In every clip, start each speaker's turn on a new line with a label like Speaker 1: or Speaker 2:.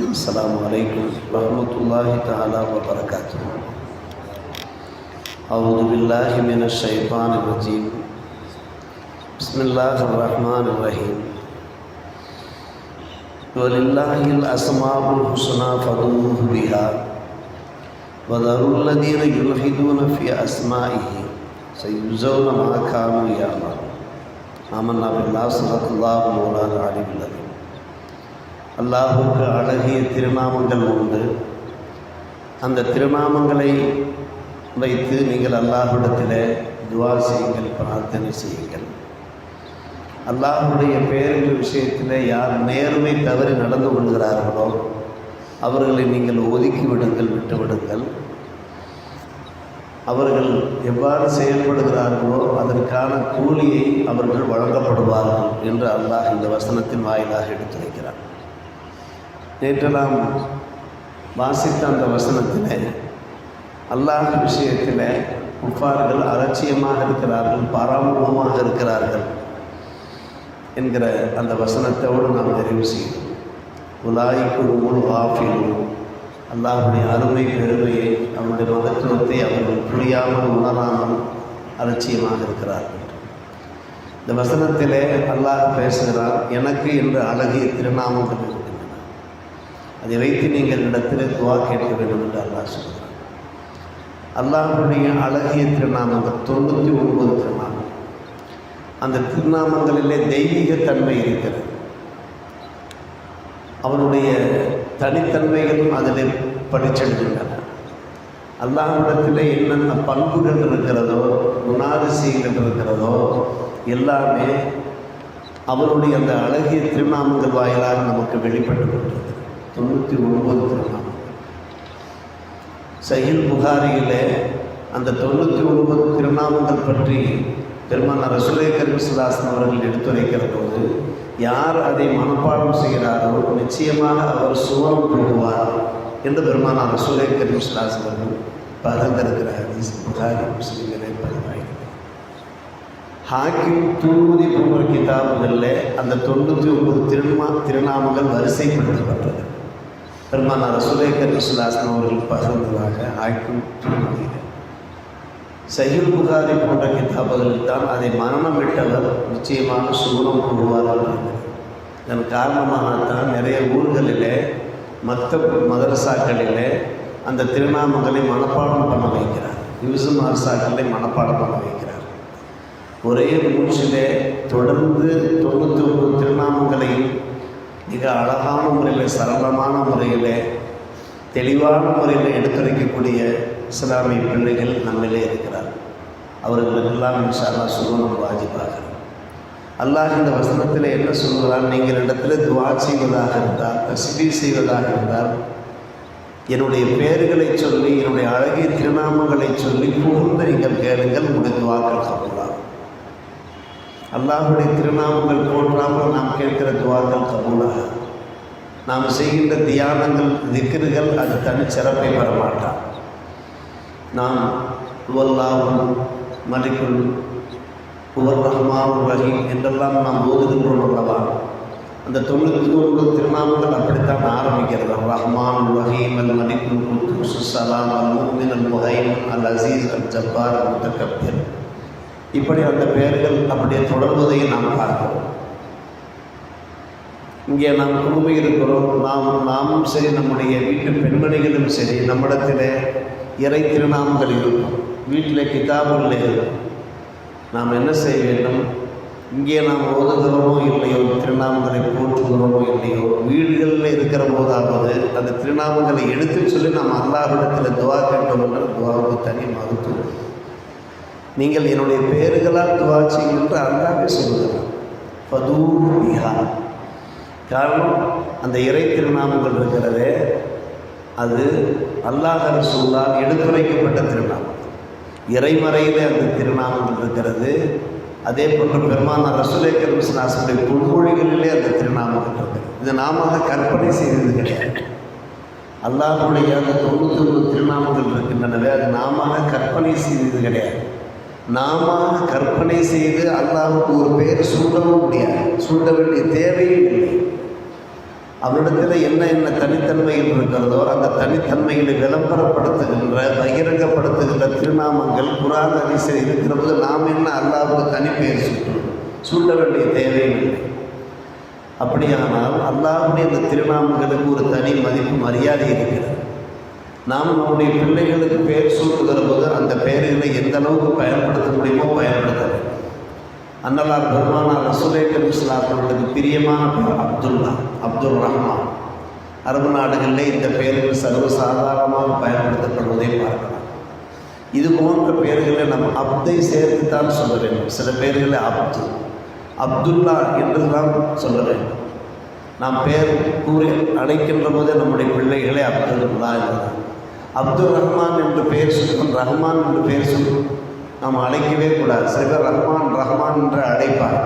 Speaker 1: السلام عليكم ورحمة الله تعالى وبركاته أعوذ بالله من الشيطان الرجيم بسم الله الرحمن الرحيم ولله الأسماء الحسنى فادعوه بها وذروا الذين يلحدون في أسمائه سيجزون ما كانوا يعملون آمنا بالله صدق الله مولانا العلي العظيم அல்லாஹுக்கு அழகிய திருநாமங்கள் உண்டு அந்த திருநாமங்களை வைத்து நீங்கள் அல்லாஹுடத்தில் துவா செய்யுங்கள் பிரார்த்தனை செய்யுங்கள் அல்லாஹுடைய பெயர்கள் விஷயத்தில் யார் நேர்மை தவறி நடந்து கொள்கிறார்களோ அவர்களை நீங்கள் ஒதுக்கி விடுங்கள் விட்டுவிடுங்கள் அவர்கள் எவ்வாறு செயல்படுகிறார்களோ அதற்கான கூலியை அவர்கள் வழங்கப்படுவார்கள் என்று அல்லாஹ் இந்த வசனத்தின் வாயிலாக எடுத்துரைக்கிறார் நேற்றெல்லாம் வாசித்த அந்த வசனத்தில் அல்லாஹ் விஷயத்தில் குஃபார்கள் அலட்சியமாக இருக்கிறார்கள் பாராமுகமாக இருக்கிறார்கள் என்கிற அந்த வசனத்தோடு நாம் நிறைவு செய்கிறோம் உலாய் முழு ஆஃபிலும் அல்லாஹுடைய அருமை பெருமையை அவனுடைய மகத்துவத்தை அவர்கள் புரியாமல் உணராமல் அலட்சியமாக இருக்கிறார்கள் இந்த வசனத்திலே அல்லாஹ் பேசுகிறார் எனக்கு என்று அழகிய திருநாமம் அதை வைத்து நீங்கள் இடத்தில் துவா கேட்க வேண்டும் என்று அல்லாஹ் சொல்கிறார் அல்லாஹுடைய அழகிய திருநாமங்கள் தொண்ணூற்றி ஒன்பது திருநாமம் அந்த திருநாமங்களிலே தெய்வீக தன்மை இருக்கிறது அவனுடைய தனித்தன்மைகளும் அதில் படிச்செடுக்கின்றன அல்லாஹிடத்தில் என்னென்ன பண்புகள் இருக்கிறதோ குணாதிசயங்கள் இருக்கிறதோ எல்லாமே அவனுடைய அந்த அழகிய திருநாமங்கள் வாயிலாக நமக்கு வெளிப்பட்டு கொண்டது தொண்ணூற்றி ஒன்பது திருநாள் சகில் புகாரியில் அந்த தொண்ணூற்றி ஒன்பது திருநாமங்கள் பற்றி பெருமான ரசுலே கருமிசுதாசன் அவர்கள் எடுத்துரைக்கிற போது யார் அதை மனப்பாடம் செய்கிறாரோ நிச்சயமாக அவர் சுவனம் போடுவார் என்று பெருமான ரசுலே கருமிசுதாசன் அவர்கள் பகிர்ந்திருக்கிற புகாரி ஹாக்கிம் தூமதி போன்ற கிதாபுகளில் அந்த தொண்ணூற்றி ஒன்பது திருநா திருநாமங்கள் வரிசைப்படுத்தப்பட்டது பெருமான ரசுலே விசுலாசன் அவர்கள் பகிர்ந்ததாக ஆய்க்கும் சஹில் புகாரி போன்ற கிதாபர்கள் தான் அதை விட்டவர் நிச்சயமாக சுகுணம் கூடுவார் அப்படிங்கிறது இதன் காரணமாக தான் நிறைய ஊர்களிலே மற்ற மதரசாக்களிலே அந்த திருநாமங்களை மனப்பாடம் பண்ண வைக்கிறார் யூசு மதரசாக்களை மனப்பாடம் பண்ண வைக்கிறார் ஒரே மூச்சிலே தொடர்ந்து தொண்ணூற்றி ஒன்பது திருநாமங்களையும் மிக அழகான முறையில் சரளமான முறையில் தெளிவான முறையில் எடுத்துரைக்கக்கூடிய இஸ்லாமிய பிள்ளைகள் நம்மளே இருக்கிறார் அவர்களுக்கெல்லாம் இன்ஷால்லா சுகணும் வாஜிப்பாக அல்லாஹ் இந்த வசனத்தில் என்ன சொல்கிறார் நீங்கள் இடத்துல துவா செய்வதாக இருந்தால் தஸ்பி செய்வதாக இருந்தால் என்னுடைய பெயர்களை சொல்லி என்னுடைய அழகிய திருநாமங்களை சொல்லி புகழ்ந்து நீங்கள் கேளுங்கள் வாக்கள் துவாக்கள் அல்லாஹுடைய திருநாமங்கள் போற்றாமல் நாம் கேட்கிற துவாக்கள் கபூலாக நாம் செய்கின்ற தியானங்கள் திக்கிர்கள் அது தனிச்சிறப்பை சிறப்பை மாட்டான் நாம் உவல்லாவும் மலிக்குள் உவர் ரஹ்மாவும் ரஹீம் என்றெல்லாம் நாம் ஓதுகின்றோம் அல்லவா அந்த தொண்ணூற்றி ஒன்பது திருநாமங்கள் அப்படித்தான் ஆரம்பிக்கிறது ரஹ்மான் ரஹீம் அல் மலிக்குல் குத்து சலாம் அல் முஹின் அல் முஹைம் அல் அசீஸ் அல் ஜப்பார் அல் இப்படி அந்த பெயர்கள் அப்படியே தொடர்வதையும் நாம் பார்க்கிறோம் இங்கே நாம் குழுமை இருக்கிறோம் நாம் நாமும் சரி நம்முடைய வீட்டு பெண்மணிகளும் சரி நம்மிடத்தில் இறை திருநாம்களில் இருக்கும் வீட்டில் கிதாபுகள் இருக்கும் நாம் என்ன செய்ய வேண்டும் இங்கே நாம் ஓதுகிறோமோ இல்லையோ திருநாமங்களை போற்றுகிறோமோ இல்லையோ வீடுகளில் இருக்கிற போதாவது அந்த திருநாமங்களை எடுத்து சொல்லி நாம் அல்லாஹிடத்தில் துவா கேட்டோம் என்று துவாவுக்கு தனி மகத்துவம் நீங்கள் என்னுடைய பேர்களால் துவா என்று அல்லாவே சொல்கிறார் பதூ காரணம் அந்த இறை திருநாமங்கள் இருக்கிறது அது அல்லாஹ் சொல்லால் எடுத்துரைக்கப்பட்ட திருநாமம் இறைமறையிலே அந்த திருநாமங்கள் இருக்கிறது அதே போன்று பெருமான ரசுலே கருமிசனாசனுடைய பொன்மொழிகளிலே அந்த திருநாமங்கள் இருக்கிறது இது நாம கற்பனை செய்தது கிடையாது அல்லாஹுடைய அந்த தொண்ணூற்றி ஒன்பது திருநாமங்கள் இருக்கின்றனவே அது நாம கற்பனை செய்தது கிடையாது நாம கற்பனை செய்து அல்லாஹுக்கு ஒரு பேர் சூடவும் முடியாது சூட வேண்டிய தேவையும் இல்லை அவரிடத்தில் என்ன என்ன தனித்தன்மைகள் இருக்கிறதோ அந்த தனித்தன்மைகளை விளம்பரப்படுத்துகின்ற பகிரங்கப்படுத்துகின்ற திருநாமங்கள் குரான் இருக்கிற போது நாம் என்ன அல்லாவுக்கு தனிப்பெயர் சொல்கிறோம் சூட்ட வேண்டிய தேவையும் இல்லை அப்படியானால் அல்லாவுடைய இந்த திருநாமங்களுக்கு ஒரு தனி மதிப்பு மரியாதை இருக்கிறது நாம் நம்முடைய பிள்ளைகளுக்கு பெயர் சூட்டுகிற போது அந்த பெயர்களை எந்த அளவுக்கு பயன்படுத்த முடியுமோ பயன்படுத்த அன்னலார் பெருமானார் ரசூலேட்டம் அவர்களுக்கு பிரியமான பெயர் அப்துல்லா அப்துல் ரஹ்மான் அரபு நாடுகளில் இந்த பெயர்கள் சர்வசாதாரணமாக பயன்படுத்தப்படுவதை பார்க்கலாம் இது போன்ற பெயர்களை நம் அப்தை சேர்த்து தான் சொல்ல வேண்டும் சில பெயர்களை அப்து அப்துல்லா என்று தான் சொல்ல வேண்டும் நாம் பேர் கூறி அழைக்கின்ற போதே நம்முடைய பிள்ளைகளை அப்துல்லா என்பது அப்துல் ரஹ்மான் என்று பெயர் சொல்லும் ரஹ்மான் என்று பெயர் சொல்லும் நாம் அழைக்கவே கூடாது சில பேர் ரஹ்மான் ரஹ்மான் என்று அழைப்பார்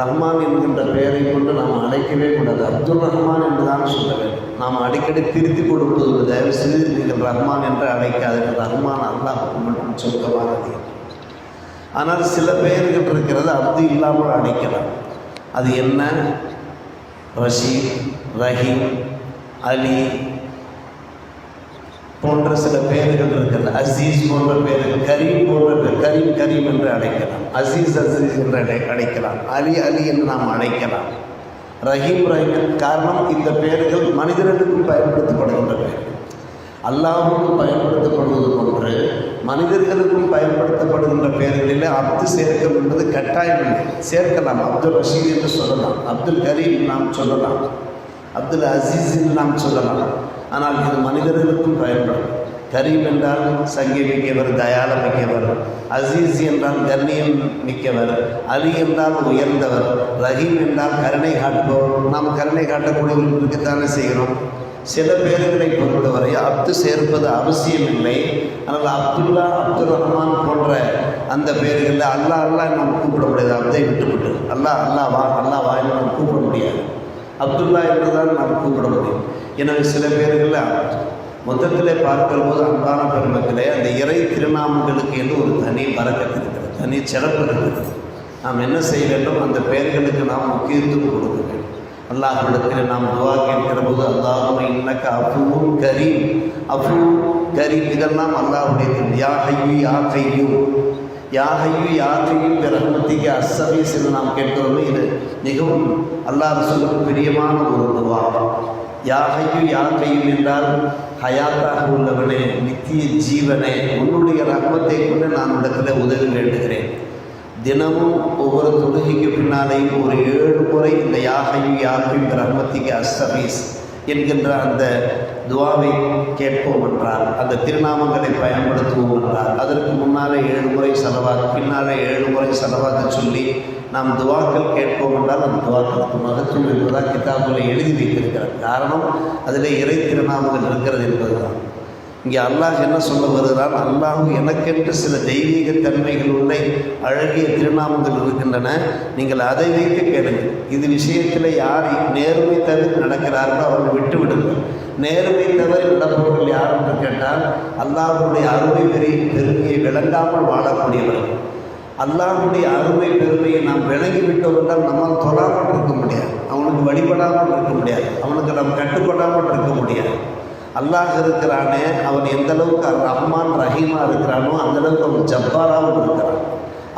Speaker 1: ரஹ்மான் என்கின்ற பெயரை கொண்டு நாம் அழைக்கவே கூடாது அப்துல் ரஹ்மான் என்று தான் சொல்ல வேண்டும் நாம் அடிக்கடி திருத்தி கொடுப்பது தயவு செய்து நீங்கள் ரஹ்மான் என்று அழைக்காது ரஹ்மான் அல்லா மட்டும் சொல்லவாக ஆனால் சில பெயர்கள் இருக்கிறது அப்து இல்லாமல் அழைக்கலாம் அது என்ன பஷீர் ரஹீம் அலி போன்ற சில பேர்கள் இருக்கிறது அசீஸ் போன்ற பேர்கள் கரீம் போன்ற பேர் கரீம் கரீம் என்று அழைக்கலாம் அசீஸ் அசீஸ் என்று அழை அழைக்கலாம் அலி அலி என்று நாம் அழைக்கலாம் ரஹீம் ரஹீம் காரணம் இந்த பெயர்கள் மனிதர்களுக்கும் பயன்படுத்தப்படுகின்றன அல்லாவுக்கும் பயன்படுத்தப்படுவது போன்று மனிதர்களுக்கும் பயன்படுத்தப்படுகின்ற பெயர்களில் அப்து சேர்க்கல் என்பது கட்டாயம் சேர்க்கலாம் அப்துல் ரஷீத் என்று சொல்லலாம் அப்துல் கரீம் நாம் சொல்லலாம் அப்துல் என்று நாம் சொல்லலாம் ஆனால் இது மனிதர்களுக்கும் பயன்படும் கரீம் என்றால் சங்கீ மிக்கவர் தயால மிக்கவர் அசீஸ் என்றால் கண்ணியம் மிக்கவர் அலி என்றால் உயர்ந்தவர் ரஹீம் என்றால் கருணை காட்டுபவர் நாம் கருணை காட்டக்கூடியவர்களுக்குத்தானே செய்கிறோம் சில பேர்களை பொறுத்தவரை அப்து சேர்ப்பது அவசியம் இல்லை ஆனால் அப்துல்லா அப்துல் ரஹ்மான் போன்ற அந்த பேர்களில் அல்லா அல்லா நாம் கூப்பிட முடியாது அப்தை விட்டுவிட்டு அல்லா அல்லா வா அல்லா வா என்று நாம் கூப்பிட முடியாது அப்துல்லா என்று தான் நாம் கூப்பிட முடியும் எனவே சில பேர்களில் மொத்தத்தில் பார்க்கிற போது அன்பான பெருமக்களே அந்த இறை திருநாமங்களுக்கு என்று ஒரு தனி பறக்கத்து இருக்கிறது தனி சிறப்பு இருக்கிறது நாம் என்ன செய்ய வேண்டும் அந்த பெயர்களுக்கு நாம் முக்கியத்துவம் கொடுக்க வேண்டும் அல்லாஹிடத்தில் நாம் துவா கேட்கிற போது அல்லாஹும் இன்னக்க அஃபூன் கரீம் அஃபூ கரீம் இதெல்லாம் அல்லாஹுடைய யாகையும் யாக்கையும் யாகையும் யாக்கையும் ரஹ்மத்திக்கு அஸ்ஸபீஸ் என்று நாம் கேட்கிறோமே இது மிகவும் அல்லாஹ் ரசூலுக்கு பிரியமான ஒரு துவா யாகையும் யாக்கையும் என்றால் ஹயாத்தாக உள்ளவனே நித்திய ஜீவனே உன்னுடைய ரஹ்மத்தை கொண்டு நான் இடத்துல உதவி வேண்டுகிறேன் தினமும் ஒவ்வொரு தொழுகைக்கு பின்னாலேயும் ஒரு ஏழு முறை இந்த யாகையும் யாக்கையும் ரஹ்மத்திக்கு அஸ்தபீஸ் என்கின்ற அந்த துவாவை கேட்போம் என்றார் அந்த திருநாமங்களை பயன்படுத்துவோம் என்றார் அதற்கு முன்னாலே ஏழு முறை செலவாக பின்னாலே ஏழு முறை செலவாக சொல்லி நாம் துவாக்கள் கேட்போம் என்றால் அந்த துவாக்களுக்கு மகத்துவம் என்பதாக கிதாபுகளை எழுதி வைத்திருக்கிறார் காரணம் அதில் இறை திருநாமங்கள் இருக்கிறது என்பதுதான் இங்கே அல்லாஹ் என்ன சொல்ல வருகிறான் அல்லாஹும் எனக்கென்று சில தெய்வீக தன்மைகள் உள்ள அழகிய திருநாமங்கள் இருக்கின்றன நீங்கள் அதை வைத்து கேளுங்கள் இது விஷயத்தில் யார் நேர்மை தவிர நடக்கிறார்களோ அவர்கள் விட்டுவிடுங்கள் நேர்மை தவறி நடப்பவர்கள் யார் என்று கேட்டால் அல்லாஹுடைய அருமை பெரிய பெருமையை விளங்காமல் வாழக்கூடியவர்கள் அல்லாஹுடைய அருமை பெருமையை நாம் விளங்கிவிட்டோம் என்றால் நம்மால் தொழாமல் இருக்க முடியாது அவனுக்கு வழிபடாமல் இருக்க முடியாது அவனுக்கு நாம் கட்டுப்படாமல் இருக்க முடியாது அல்லாஹ் இருக்கிறானே அவன் எந்த அளவுக்கு ரஹ்மான் ரஹீமாக இருக்கிறானோ அந்தளவுக்கு அவன் ஜப்பாராகவும் இருக்கிறான்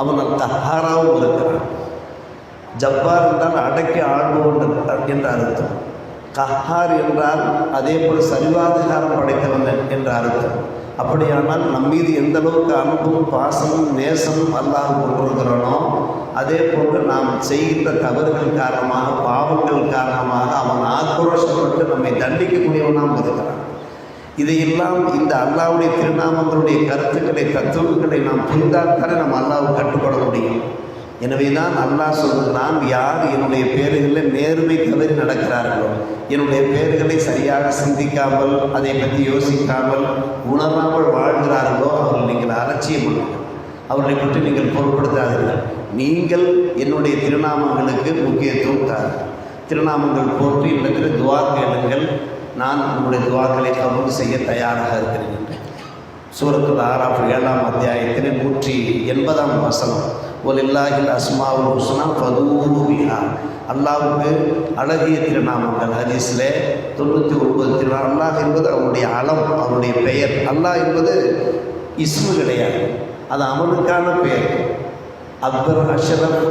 Speaker 1: அவன் தஹாராகவும் இருக்கிறான் ஜப்பார் என்றால் அடக்கி ஆழ்வோன் என்ற அர்த்தம் கஹார் என்றால் அதே போல் சரிவாதிகாரம் படைத்தவன் என்ற அர்த்தம் அப்படியானால் நம் மீது எந்த அளவுக்கு அன்பும் பாசமும் நேசமும் அல்லாஹ் கொண்டிருக்கிறானோ அதே போன்று நாம் செய்கின்ற தவறுகள் காரணமாக பாவங்கள் காரணமாக அவன் ஆக்ரோஷப்பட்டு நம்மை தண்டிக்கக்கூடியவனாக இருக்கிறான் இதையெல்லாம் இந்த அல்லாவுடைய திருநாமங்களுடைய கருத்துக்களை தத்துவங்களை நாம் புரிந்தால்தானே நம்ம அல்லாவுக்கு கட்டுப்பட முடியும் எனவே தான் அல்லாஹ் சொல்கிறான் யார் என்னுடைய பேர்களில் நேர்மை தவறி நடக்கிறார்களோ என்னுடைய பேர்களை சரியாக சிந்திக்காமல் அதை பற்றி யோசிக்காமல் உணராமல் வாழ்கிறார்களோ அவர்கள் நீங்கள் அலட்சியம் பண்ணுங்கள் அவர்களை பற்றி நீங்கள் பொருட்படுத்தாதீர்கள் நீங்கள் என்னுடைய திருநாமங்களுக்கு முக்கியத்துவம் தாருங்கள் திருநாமங்கள் போற்றி இல்லத்தில் துவா கேளுங்கள் நான் உங்களுடைய துவாக்களை கபூல் செய்ய தயாராக இருக்கிறேன் சூரத்து ஆறாப்பு ஏழாம் அத்தியாயத்தில் நூற்றி எண்பதாம் வசனம் ஒரு இல்லாஹில் அஸ்மாவுல் ஹுஸ்னா பதூபிஹா அல்லாவுக்கு அழகிய திருநாமங்கள் ஹதீஸில் தொண்ணூற்றி ஒன்பது திருநா அல்லாஹ் என்பது அவனுடைய அளம் அவனுடைய பெயர் அல்லாஹ் என்பது இஸ்மு கிடையாது அது அவனுக்கான பெயர் அக்பர் அஷரப்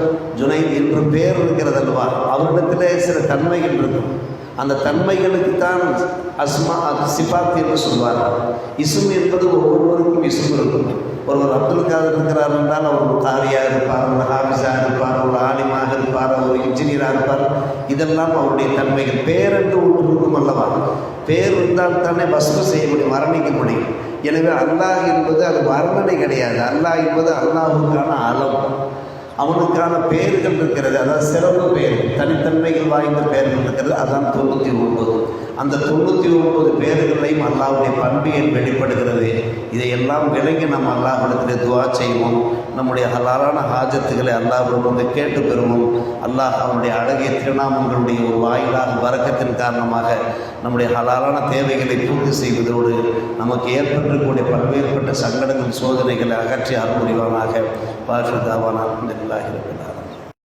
Speaker 1: ஜுனை என்று பெயர் இருக்கிறது அல்லவா அவரிடத்தில் சில தன்மைகள் இருக்கும் அந்த தன்மைகளுக்கு தான் அஸ்மா சிபாத்தி என்று சொல்வார்கள் இசும் என்பது ஒவ்வொருவருக்கும் இசும் இருக்கும் ஒருவர் அப்துல் காதர் இருக்கிறார் என்றால் அவர் ஒரு காரியாக இருப்பார் ஒரு ஹாபிஸாக இருப்பார் ஒரு ஆலிமாக இருப்பார் ஒரு இன்ஜினியராக இருப்பார் இதெல்லாம் அவருடைய தன்மைகள் பேரென்று ஒன்று இருக்கும் அல்லவா பேர் இருந்தால் தானே பஸ்ம செய்ய முடியும் மரணிக்க முடியும் எனவே அல்லாஹ் என்பது அது வர்ணனை கிடையாது அல்லாஹ் என்பது அல்லாஹுக்கான அளவு அவனுக்கான பெயர்கள் இருக்கிறது அதாவது சிறப்பு பெயர் தனித்தன்மைகள் வாய்ந்த பெயர்கள் இருக்கிறது அதான் தொண்ணூற்றி ஒன்பது அந்த தொண்ணூற்றி ஒன்பது பேர்களையும் அல்லாவுடைய பண்பியல் வெளிப்படுகிறது இதையெல்லாம் விளங்கி நம்ம அல்லாஹிடத்தில் துவா செய்வோம் நம்முடைய ஹலாலான ஹாஜத்துகளை அல்லாஹிடமிருந்து கேட்டு பெறுவோம் அல்லாஹ் அவனுடைய அழகிய திருநாமங்களுடைய ஒரு வாயிலாக வரக்கத்தின் காரணமாக நம்முடைய ஹலாலான தேவைகளை பூர்த்தி செய்வதோடு நமக்கு ஏற்பட்டிருக்கக்கூடிய பல்வேறுபட்ட சங்கடங்கள் சோதனைகளை அகற்றி அருள்புரிவானாக பாஷுதாவான இல்லாகிறேன்